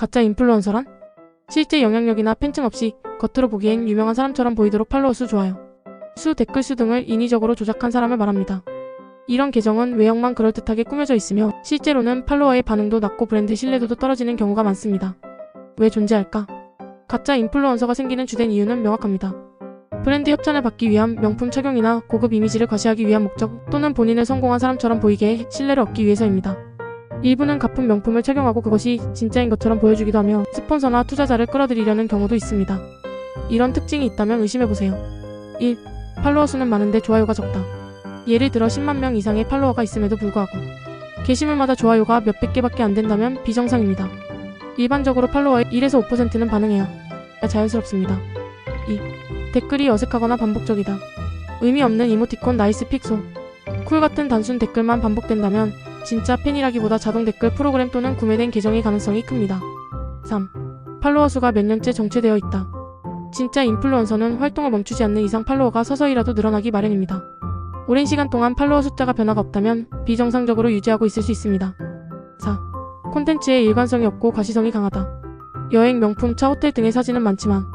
가짜 인플루언서란? 실제 영향력이나 팬층 없이 겉으로 보기엔 유명한 사람처럼 보이도록 팔로워 수 좋아요. 수 댓글 수 등을 인위적으로 조작한 사람을 말합니다. 이런 계정은 외형만 그럴듯하게 꾸며져 있으며 실제로는 팔로워의 반응도 낮고 브랜드 신뢰도도 떨어지는 경우가 많습니다. 왜 존재할까? 가짜 인플루언서가 생기는 주된 이유는 명확합니다. 브랜드 협찬을 받기 위한 명품 착용이나 고급 이미지를 과시하기 위한 목적 또는 본인을 성공한 사람처럼 보이게 해 신뢰를 얻기 위해서입니다. 일부는 가품 명품을 착용하고 그것이 진짜인 것처럼 보여주기도 하며 스폰서나 투자자를 끌어들이려는 경우도 있습니다. 이런 특징이 있다면 의심해보세요. 1. 팔로워 수는 많은데 좋아요가 적다. 예를 들어 10만 명 이상의 팔로워가 있음에도 불구하고 게시물마다 좋아요가 몇백 개밖에 안 된다면 비정상입니다. 일반적으로 팔로워의 1에서 5%는 반응해야 자연스럽습니다. 2. 댓글이 어색하거나 반복적이다. 의미 없는 이모티콘 나이스 픽소. 쿨 같은 단순 댓글만 반복된다면 진짜 팬이라기보다 자동 댓글 프로그램 또는 구매된 계정의 가능성이 큽니다. 3. 팔로워 수가 몇 년째 정체되어 있다. 진짜 인플루언서는 활동을 멈추지 않는 이상 팔로워가 서서히라도 늘어나기 마련입니다. 오랜 시간 동안 팔로워 숫자가 변화가 없다면 비정상적으로 유지하고 있을 수 있습니다. 4. 콘텐츠에 일관성이 없고 과시성이 강하다. 여행, 명품, 차, 호텔 등의 사진은 많지만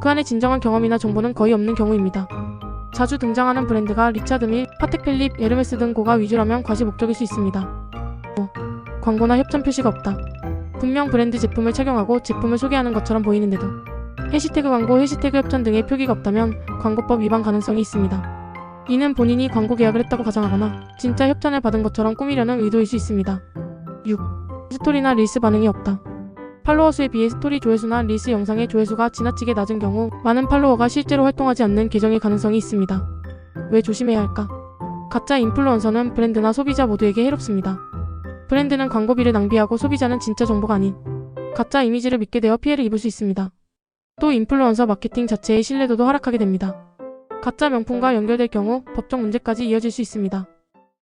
그 안에 진정한 경험이나 정보는 거의 없는 경우입니다. 자주 등장하는 브랜드가 리차드 밀, 파텍 필립, 에르메스 등 고가 위주라면 과시 목적일 수 있습니다. 5. 광고나 협찬 표시가 없다. 분명 브랜드 제품을 착용하고 제품을 소개하는 것처럼 보이는데도 해시태그 광고, 해시태그 협찬 등의 표기가 없다면 광고법 위반 가능성이 있습니다. 이는 본인이 광고 계약을 했다고 가정하거나 진짜 협찬을 받은 것처럼 꾸미려는 의도일 수 있습니다. 6. 스토리나 릴스 반응이 없다. 팔로워 수에 비해 스토리 조회수나 릴스 영상의 조회수가 지나치게 낮은 경우 많은 팔로워가 실제로 활동하지 않는 계정일 가능성이 있습니다. 왜 조심해야 할까? 가짜 인플루언서는 브랜드나 소비자 모두에게 해롭습니다. 브랜드는 광고비를 낭비하고 소비자는 진짜 정보가 아닌 가짜 이미지를 믿게 되어 피해를 입을 수 있습니다. 또 인플루언서 마케팅 자체의 신뢰도도 하락하게 됩니다. 가짜 명품과 연결될 경우 법적 문제까지 이어질 수 있습니다.